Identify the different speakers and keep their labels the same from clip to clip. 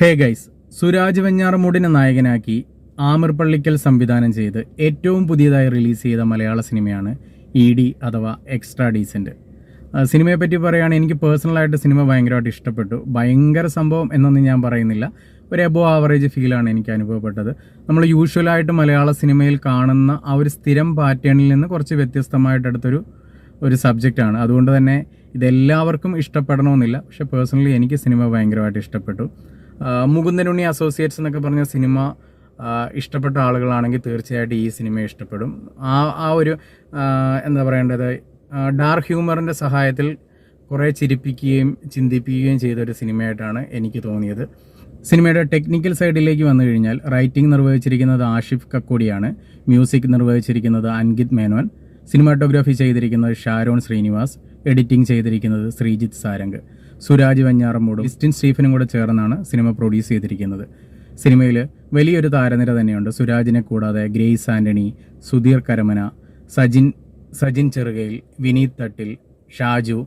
Speaker 1: Hey guys Suraj വെഞ്ഞാറമൂടിനെ നായകനാക്കി ആമിർ പള്ളിക്കൽ സംവിധാനം ചെയ്ത് ഏറ്റവും പുതിയതായി റിലീസ് ചെയ്ത മലയാള സിനിമയാണ് ഇ ഡി അഥവാ എക്സ്ട്രാ ഡീസന്റ് സിനിമയെ പറ്റി പറയുകയാണെങ്കിൽ എനിക്ക് പേഴ്സണലായിട്ട് സിനിമ ഭയങ്കരമായിട്ട് ഇഷ്ടപ്പെട്ടു. ഭയങ്കര സംഭവം എന്നൊന്നും ഞാൻ പറയുന്നില്ല. ഒരു എബോ ആവറേജ് ഫീലാണ് എനിക്ക് അനുഭവപ്പെട്ടത്. നമ്മൾ യൂഷ്വലായിട്ട് മലയാള സിനിമയിൽ കാണുന്ന ആ ഒരു സ്ഥിരം പാറ്റേണിൽ നിന്ന് കുറച്ച് വ്യത്യസ്തമായിട്ടെടുത്തൊരു ഒരു സബ്ജക്റ്റാണ് അതുകൊണ്ട് തന്നെ ഇതെല്ലാവർക്കും ഇഷ്ടപ്പെടണമെന്നില്ല. പക്ഷെ പേഴ്സണലി എനിക്ക് സിനിമ ഭയങ്കരമായിട്ട് ഇഷ്ടപ്പെട്ടു. മുകുന്ദനുണ്ണി അസോസിയേറ്റ്സ് എന്നൊക്കെ പറഞ്ഞ സിനിമ ഇഷ്ടപ്പെട്ട ആളുകളാണെങ്കിൽ തീർച്ചയായിട്ടും ഈ സിനിമ ഇഷ്ടപ്പെടും. ആ ആ ഒരു എന്താ പറയേണ്ടത്? ഡാർക്ക് ഹ്യൂമറിന്റെ സഹായത്തിൽ കുറേ ചിരിപ്പിക്കുകയും ചിന്തിപ്പിക്കുകയും ചെയ്ത ഒരു സിനിമയായിട്ടാണ് എനിക്ക് തോന്നിയത്. സിനിമയുടെ ടെക്നിക്കൽ സൈഡിലേക്ക് വന്നു കഴിഞ്ഞാൽ റൈറ്റിംഗ് നിർവഹിച്ചിരിക്കുന്നത് ആഷിഫ് കക്കോടിയാണ് മ്യൂസിക് നിർവഹിച്ചിരിക്കുന്നത് അൻകിത് മേനോൻ സിനിമാറ്റോഗ്രാഫി ചെയ്തിരിക്കുന്നത് ഷാരോൺ ശ്രീനിവാസ് എഡിറ്റിംഗ് ചെയ്തിരിക്കുന്നത് ശ്രീജിത്ത് സാരംഗ്. സുരാജ് വെഞ്ഞാറമ്മൂടും ക്രിസ്റ്റിൻ സ്റ്റീഫനും കൂടെ ചേർന്നാണ് സിനിമ പ്രൊഡ്യൂസ് ചെയ്തിരിക്കുന്നത്. സിനിമയിൽ വലിയൊരു താരനിര തന്നെയുണ്ട് സുരാജിനെ കൂടാതെ ഗ്രേസ് ആന്റണി സുധീർ കരമന സജിൻ സജിൻ ചെറുകയിൽ വിനീത് തട്ടിൽ ഷാജു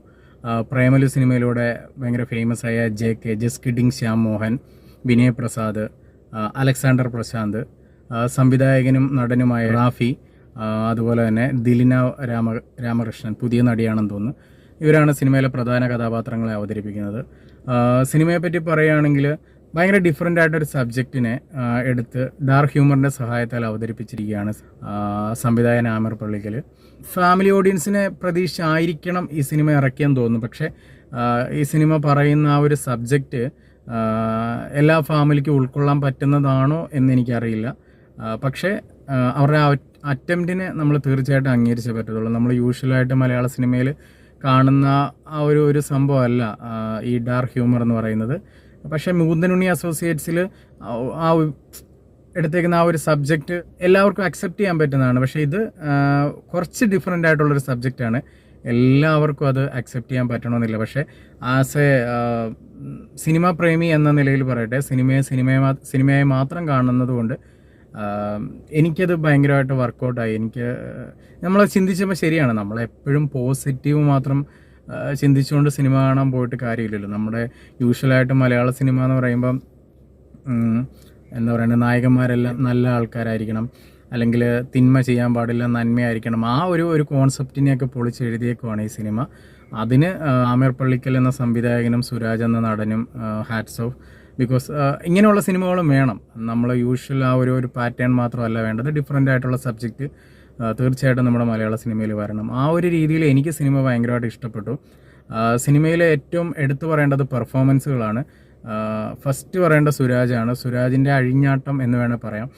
Speaker 1: പ്രേമലു സിനിമയിലൂടെ ഭയങ്കര ഫേമസ് ആയ J K just kidding Shyam Mohan Vinay Prasad Alexander Prashanth സംവിധായകനും നടനുമായ റാഫി അതുപോലെ തന്നെ ദിലിന രാമ രാമകൃഷ്ണൻ പുതിയ നടിയാണെന്ന് തോന്നുന്നു. ഇവരാണ് സിനിമയിലെ പ്രധാന കഥാപാത്രങ്ങളെ അവതരിപ്പിക്കുന്നത്. സിനിമയെ സിനിമയെപ്പറ്റി പറയുകയാണെങ്കിൽ ഭയങ്കര ഡിഫറെന്റ് ആയിട്ടൊരു സബ്ജക്റ്റിനെ എടുത്ത് ഡാർക്ക് ഹ്യൂമറിന്റെ സഹായത്താൽ അവതരിപ്പിച്ചിരിക്കുകയാണ് സംവിധായകൻ ആമർ പള്ളിക്കൽ ഫാമിലി ഓഡിയൻസിനെ പ്രതീക്ഷ ആയിരിക്കണം ഈ സിനിമ ഇറക്കിയെന്ന് തോന്നുന്നു. പക്ഷേ ഈ സിനിമ പറയുന്ന ആ ഒരു സബ്ജക്റ്റ് എല്ലാ ഫാമിലിക്കും ഉൾക്കൊള്ളാൻ പറ്റുന്നതാണോ എന്ന് എനിക്കറിയില്ല. ആ, പക്ഷേ അവരുടെ അറ്റംപ്റ്റിനെ നമ്മൾ തീർച്ചയായിട്ടും അംഗീകരിച്ചേ പറ്റത്തുള്ളൂ. നമ്മൾ യൂഷ്വലായിട്ട് മലയാള സിനിമയിൽ കാണുന്ന ആ ഒരു ഒരു സംഭവമല്ല ഈ ഡാർക്ക് ഹ്യൂമർ എന്ന് പറയുന്നത്. പക്ഷേ മുകുന്ദനുണ്ണി അസോസിയേറ്റ്സിൽ ആ എടുത്തേക്കുന്ന ആ ഒരു സബ്ജക്റ്റ് എല്ലാവർക്കും അക്സെപ്റ്റ് ചെയ്യാൻ പറ്റുന്നതാണ്. പക്ഷേ ഇത് കുറച്ച് ഡിഫറെന്റ് ആയിട്ടുള്ളൊരു സബ്ജക്റ്റാണ് എല്ലാവർക്കും അത് അക്സെപ്റ്റ് ചെയ്യാൻ പറ്റണമെന്നില്ല. പക്ഷേ ആസ് എ സിനിമ പ്രേമി എന്ന നിലയിൽ പറയട്ടെ സിനിമയെ സിനിമയെ സിനിമയെ മാത്രം കാണുന്നത് കൊണ്ട് എനിക്കത് ഭയങ്കരമായിട്ട് വർക്കൗട്ടായി എനിക്ക് നമ്മൾ ചിന്തിച്ചപ്പോൾ ശരിയാണ്. നമ്മൾ എപ്പോഴും പോസിറ്റീവ് മാത്രം ചിന്തിച്ചുകൊണ്ട് സിനിമ കാണാൻ പോയിട്ട് കാര്യമില്ലല്ലോ. നമ്മുടെ യൂഷ്വലായിട്ട് മലയാള സിനിമ എന്ന് പറയുമ്പം എന്താ പറയുക നായകന്മാരെല്ലാം നല്ല ആൾക്കാരായിരിക്കണം. അല്ലെങ്കിൽ തിന്മ ചെയ്യാൻ പാടില്ല നന്മയായിരിക്കണം. ആ ഒരു ഒരു കോൺസെപ്റ്റിനെയൊക്കെ പൊളിച്ച് എഴുതിയേക്കുവാണ് ഈ സിനിമ അതിന് ആമിർ പള്ളിക്കൽ എന്ന സംവിധായകനും സുരാജ് എന്ന നടനും ഹാറ്റ്സ് ഓഫ് ബിക്കോസ് ഇങ്ങനെയുള്ള സിനിമകളും വേണം. നമ്മൾ യൂഷ്വൽ ആ ഒരു ഒരു പാറ്റേൺ മാത്രമല്ല വേണ്ടത്. ഡിഫറെന്റ് ആയിട്ടുള്ള സബ്ജക്റ്റ് തീർച്ചയായിട്ടും നമ്മുടെ മലയാള സിനിമയിൽ വരണം. ആ ഒരു രീതിയിൽ എനിക്ക് സിനിമ ഭയങ്കരമായിട്ട് ഇഷ്ടപ്പെട്ടു. സിനിമയിലെ ഏറ്റവും എടുത്തു പറയേണ്ടത് പെർഫോമൻസുകളാണ് ഫസ്റ്റ് പറയേണ്ട സുരാജാണ് സുരാജിന്റെ അഴിഞ്ഞാട്ടം എന്ന് വേണേൽ പറയാം.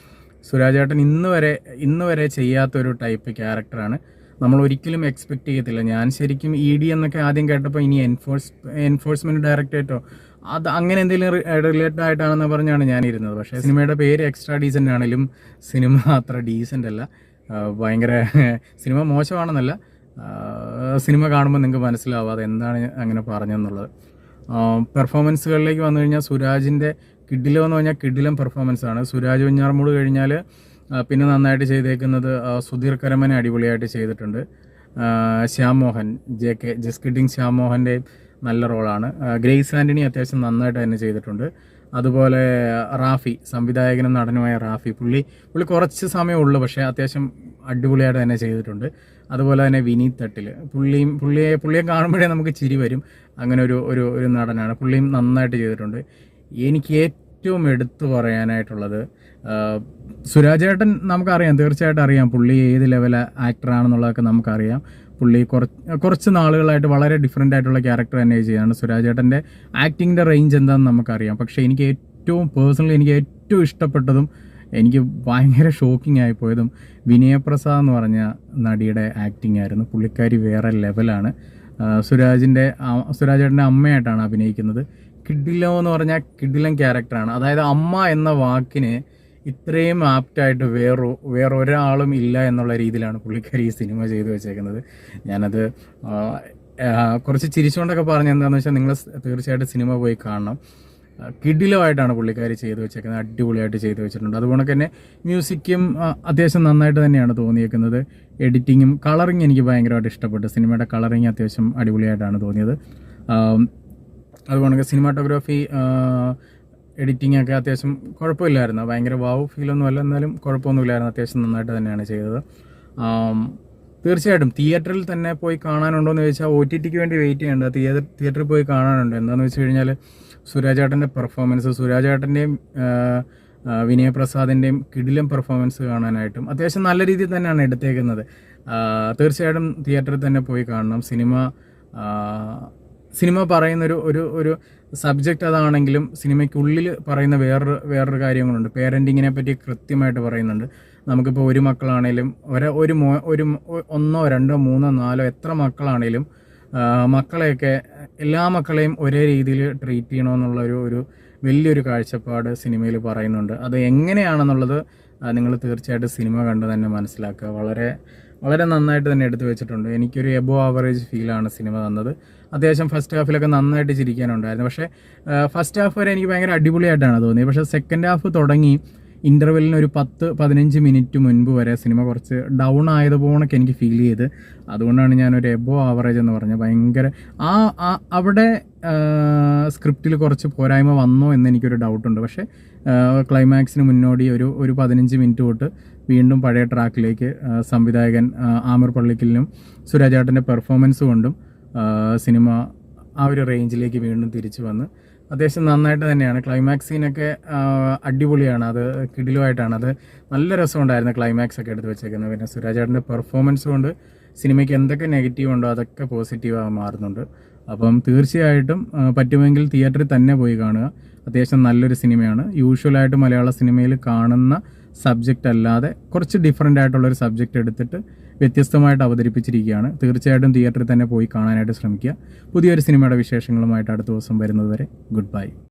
Speaker 1: സുരാജേട്ടൻ ഇന്ന് വരെ ഇന്ന് വരെ ചെയ്യാത്തൊരു ടൈപ്പ് ക്യാരക്ടറാണ് നമ്മൾ ഒരിക്കലും എക്സ്പെക്ട് ചെയ്യത്തില്ല. ഞാൻ ശരിക്കും ഇ ഡി എന്നൊക്കെ ആദ്യം കേട്ടപ്പോൾ ഇനി എൻഫോഴ്സ് എൻഫോഴ്സ്മെന്റ് ഡയറക്ടറേറ്റോ അത് അങ്ങനെ എന്തെങ്കിലും റിലേറ്റഡ് ആയിട്ടാണെന്ന് പറഞ്ഞാണ് ഞാനിരുന്നത്. പക്ഷേ സിനിമയുടെ പേര് എക്സ്ട്രാ ഡീസന്റ് ആണെങ്കിലും സിനിമ അത്ര ഡീസന്റ് അല്ല. ഭയങ്കര സിനിമ മോശമാണെന്നല്ല. സിനിമ കാണുമ്പോൾ നിങ്ങൾക്ക് മനസ്സിലാവും അതെന്താണ് അങ്ങനെ പറഞ്ഞതെന്നുള്ളത്. പെർഫോമൻസുകളിലേക്ക് വന്നു കഴിഞ്ഞാൽ സുരാജിന്റെ കിഡിലോ എന്ന് പറഞ്ഞാൽ കിഡിലം പെർഫോമൻസ് ആണ് സുരാജ് വെഞ്ഞാറമൂട് കഴിഞ്ഞാൽ പിന്നെ നന്നായിട്ട് ചെയ്തേക്കുന്നത് സുധീർ കരമനെ അടിപൊളിയായിട്ട് ചെയ്തിട്ടുണ്ട്. Shyam Mohan J K just kidding Shyam മോഹന്റെ നല്ല റോളാണ്. ഗ്രേസ് ആന്റണി അത്യാവശ്യം നന്നായിട്ട് തന്നെ ചെയ്തിട്ടുണ്ട്. അതുപോലെ റാഫി സംവിധായകനും നടനുമായ റാഫി. പുള്ളി പുള്ളി കുറച്ച് സമയമേ പക്ഷേ അത്യാവശ്യം അടിപൊളിയായിട്ട് തന്നെ ചെയ്തിട്ടുണ്ട്. അതുപോലെ തന്നെ വിനീത് തട്ടിൽ പുള്ളിയും പുള്ളിയെ പുള്ളിയെ കാണുമ്പോഴേ നമുക്ക് ചിരി വരും. അങ്ങനെ ഒരു ഒരു ഒരു നടനാണ്. പുള്ളിയും നന്നായിട്ട് ചെയ്തിട്ടുണ്ട്. എനിക്ക് ഏറ്റവും എടുത്തു പറയാനായിട്ടുള്ളത് സുരാജേട്ടൻ നമുക്കറിയാം തീർച്ചയായിട്ടും അറിയാം പുള്ളി ഏത് ലെവൽ ആക്ടറാണെന്നുള്ളതൊക്കെ നമുക്കറിയാം. പുള്ളി കുറച്ച് കുറച്ച് നാളുകളായിട്ട് വളരെ ഡിഫറെന്റ് ആയിട്ടുള്ള ക്യാരക്ടർ തന്നെ ചെയ്യുകയാണ് സുരാജേട്ടന്റെ ആക്ടിങ്ങിന്റെ റേഞ്ച് എന്താണെന്ന് നമുക്കറിയാം. പക്ഷേ എനിക്ക് ഏറ്റവും പേഴ്സണലി എനിക്ക് ഏറ്റവും ഇഷ്ടപ്പെട്ടതും എനിക്ക് ഭയങ്കര ഷോക്കിംഗ് ആയിപ്പോയതും വിനയപ്രസാദ് എന്ന് പറഞ്ഞ നടിയുടെ ആക്ടിംഗ് ആയിരുന്നു. പുള്ളിക്കാരി വേറെ ലെവലാണ് സുരാജിന്റെ സുരാജേട്ടന്റെ അമ്മയായിട്ടാണ് അഭിനയിക്കുന്നത്. കിഡിലോ എന്ന് പറഞ്ഞാൽ കിഡിലൻ ക്യാരക്ടറാണ് അതായത് അമ്മ എന്ന വാക്കിന് ഇത്രയും ആപ്റ്റായിട്ട് വേറൊ വേറൊരാളും ഇല്ല എന്നുള്ള രീതിയിലാണ് പുള്ളിക്കാരി ഈ സിനിമ ചെയ്തു വെച്ചേക്കുന്നത്. ഞാനത് കുറച്ച് ചിരിച്ചുകൊണ്ടൊക്കെ പറഞ്ഞ എന്താണെന്ന് വെച്ചാൽ നിങ്ങൾ തീർച്ചയായിട്ടും സിനിമ പോയി കാണണം. കിഡിലുമായിട്ടാണ് പുള്ളിക്കാരി ചെയ്തു വെച്ചേക്കുന്നത് അടിപൊളിയായിട്ട് ചെയ്തു വെച്ചിട്ടുണ്ട്. അതുപോലെ തന്നെ മ്യൂസിക്കും അത്യാവശ്യം നന്നായിട്ട് തന്നെയാണ് തോന്നിയേക്കുന്നത്. എഡിറ്റിങ്ങും കളറിങ് എനിക്ക് ഭയങ്കരമായിട്ട് ഇഷ്ടപ്പെട്ടു. സിനിമയുടെ കളറിങ് അത്യാവശ്യം അടിപൊളിയായിട്ടാണ് തോന്നിയത്. അതുപോലെ സിനിമാറ്റോഗ്രാഫി എഡിറ്റിംഗ് ഒക്കെ അത്യാവശ്യം കുഴപ്പമില്ലായിരുന്നു. ഭയങ്കര വാവ് ഫീലൊന്നും അല്ല എന്നാലും കുഴപ്പമൊന്നുമില്ലായിരുന്നു. അത്യാവശ്യം നന്നായിട്ട് തന്നെയാണ് ചെയ്തത്. തീർച്ചയായിട്ടും തിയേറ്ററിൽ തന്നെ പോയി കാണാനുണ്ടോ എന്ന് ചോദിച്ചാൽ ഒ ടി ടിക്ക് വേണ്ടി വെയിറ്റ് ചെയ്യേണ്ട. തിയേറ്റർ തിയേറ്ററിൽ പോയി കാണാനുണ്ട്. എന്താണെന്ന് വെച്ച് കഴിഞ്ഞാൽ സുരാജേട്ടന്റെ പെർഫോമൻസ് സുരാജേട്ടന്റെയും വിനയപ്രസാദിന്റെയും കിടിലം പെർഫോമൻസ് കാണാനായിട്ടും അത്യാവശ്യം നല്ല രീതിയിൽ തന്നെയാണ് എടുത്തേക്കുന്നത്. തീർച്ചയായിട്ടും തിയേറ്ററിൽ തന്നെ പോയി കാണണം. സിനിമ സിനിമ പറയുന്നൊരു ഒരു ഒരു സബ്ജക്റ്റ് അതാണെങ്കിലും സിനിമയ്ക്കുള്ളിൽ പറയുന്ന വേറൊരു വേറൊരു കാര്യങ്ങളുണ്ട്. പേരന്റിങ്ങിനെ പറ്റി കൃത്യമായിട്ട് പറയുന്നുണ്ട്. നമുക്കിപ്പോൾ ഒരു മക്കളാണേലും ഒരു ഒരു മോ ഒരു ഒന്നോ രണ്ടോ മൂന്നോ നാലോ എത്ര മക്കളാണേലും മക്കളെയൊക്കെ എല്ലാ മക്കളെയും ഒരേ രീതിയിൽ ട്രീറ്റ് ചെയ്യണമെന്നുള്ള ഒരു ഒരു വലിയൊരു കാഴ്ചപ്പാട് സിനിമയിൽ പറയുന്നുണ്ട്. അത് എങ്ങനെയാണെന്നുള്ളത് നിങ്ങൾ തീർച്ചയായിട്ടും സിനിമ കണ്ട് തന്നെ മനസ്സിലാക്കുക. വളരെ വളരെ നന്നായിട്ട് തന്നെ എടുത്തു വെച്ചിട്ടുണ്ട്. എനിക്കൊരു എബോ ആവറേജ് ഫീലാണ് സിനിമ തന്നത്. അത്യാവശ്യം ഫസ്റ്റ് ഹാഫിലൊക്കെ നന്നായിട്ട് ചിരിക്കാനുണ്ടായിരുന്നു. പക്ഷേ ഫസ്റ്റ് ഹാഫ് വരെ എനിക്ക് ഭയങ്കര അടിപൊളിയായിട്ടാണ് തോന്നിയത്. പക്ഷേ സെക്കൻഡ് ഹാഫ് തുടങ്ങി ഇന്റർവെല്ലിന് ഒരു പത്ത് പതിനഞ്ച് മിനിറ്റ് മുൻപ് വരെ സിനിമ കുറച്ച് ഡൗൺ ആയതുപോണൊക്കെ എനിക്ക് ഫീൽ ചെയ്ത്. അതുകൊണ്ടാണ് ഞാനൊരു എബോ ആവറേജ് എന്ന് പറഞ്ഞത്. ഭയങ്കര ആ അവിടെ സ്ക്രിപ്റ്റിൽ കുറച്ച് പോരായ്മ വന്നോ എന്ന് എനിക്കൊരു ഡൗട്ടുണ്ട് പക്ഷേ ക്ലൈമാക്സിന് മുന്നോടി ഒരു ഒരു പതിനഞ്ച് മിനിറ്റ് തൊട്ട് വീണ്ടും പഴയ ട്രാക്കിലേക്ക് സംവിധായകൻ ആമർ പള്ളിക്കലിനും സുരാജേട്ടന്റെ പെർഫോമൻസ് കൊണ്ടും സിനിമ ആ ഒരു റേഞ്ചിലേക്ക് വീണ്ടും തിരിച്ചു വന്ന്. അത്യാവശ്യം നന്നായിട്ട് തന്നെയാണ്. ക്ലൈമാക്സ് സീനൊക്കെ അടിപൊളിയാണ്. അത് കിടിലുമായിട്ടാണ്. അത് നല്ല രസമുണ്ടായിരുന്നു ക്ലൈമാക്സ് ഒക്കെ എടുത്ത് വെച്ചേക്കുന്നത്. പിന്നെ സുരാജേട്ടന്റെ പെർഫോമൻസ് കൊണ്ട് സിനിമയ്ക്ക് എന്തൊക്കെ നെഗറ്റീവ് ഉണ്ടോ അതൊക്കെ പോസിറ്റീവായി മാറുന്നുണ്ട്. അപ്പം തീർച്ചയായിട്ടും പറ്റുമെങ്കിൽ തിയേറ്ററിൽ തന്നെ പോയി കാണുക. അത്യാവശ്യം നല്ലൊരു സിനിമയാണ്. യൂഷ്വലായിട്ട് മലയാള സിനിമയിൽ കാണുന്ന സബ്ജക്റ്റ് അല്ലാതെ കുറച്ച് ഡിഫറെന്റ് ആയിട്ടുള്ളൊരു സബ്ജക്റ്റ് എടുത്തിട്ട് വ്യത്യസ്തമായിട്ട് അവതരിപ്പിച്ചിരിക്കുകയാണ്. തീർച്ചയായിട്ടും തിയേറ്ററിൽ തന്നെ പോയി കാണാനായിട്ട് ശ്രമിക്കുക. പുതിയൊരു സിനിമയുടെ വിശേഷങ്ങളുമായിട്ട് അടുത്ത ദിവസം വരുന്നതുവരെ ഗുഡ് ബൈ